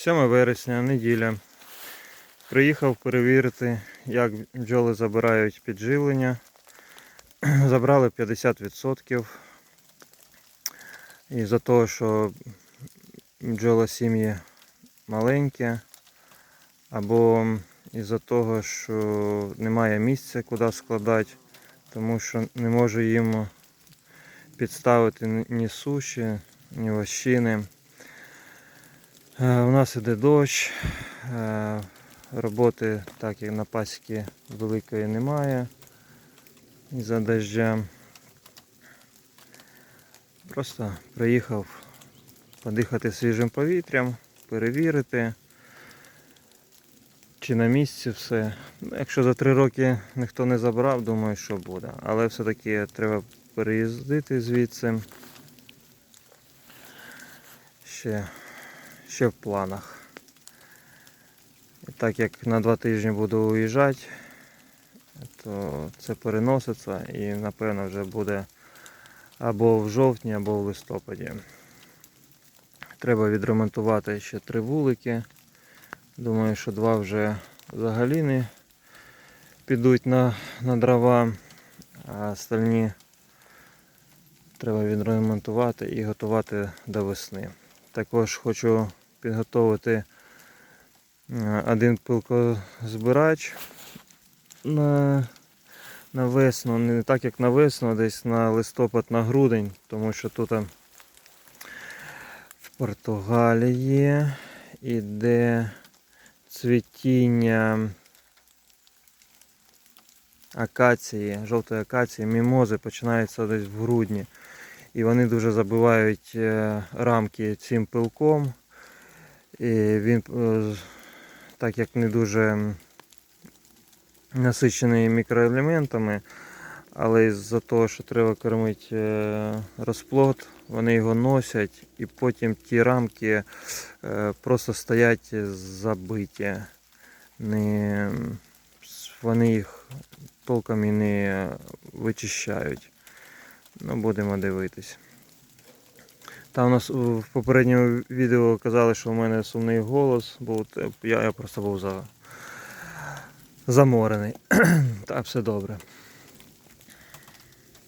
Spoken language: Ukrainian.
7 вересня, неділя. Приїхав перевірити, як бджоли забирають підживлення. Забрали 50%. Із-за того, що бджола сім'ї маленькі, або із-за того, що немає місця, куди складати, тому що не можу їм підставити ні- суші, ні вощини. Е, У нас іде дощ, е, роботи так як на пасіки великої немає із-за дождя. Просто приїхав подихати свіжим повітрям, перевірити, чи на місці все. Ну, Якщо за три роки ніхто не забрав, думаю, що буде. Але все-таки треба переїздити звідси. Ще, ще в планах. І так як на два тижні буду уїжджати, то це переноситься і напевно вже буде або в жовтні, або в листопаді. Треба відремонтувати ще три вулики. Думаю, що два вже взагалі не підуть на, на дрова, а остальні треба відремонтувати і готувати до весни. Також хочу підготувати е, один пилкозбирач на, на весну, не так як на весну, а десь на листопад, на грудень, тому що тут е, в Португалії іде цвітіння акації, жовтої акації, мімози починаються десь в грудні. І вони дуже забивають е, рамки цим пилком. І він, е, так як не дуже насичений мікроелементами, але із-за того, що треба кормити е, розплод, вони його носять, і потім ті рамки е, просто стоять забиті. Не, вони їх толком і не вичищають. Ну, будемо дивитись. Там у нас в попередньому відео казали, що в мене сумний голос бо Те- Я, я просто був за... заморений. Та все добре.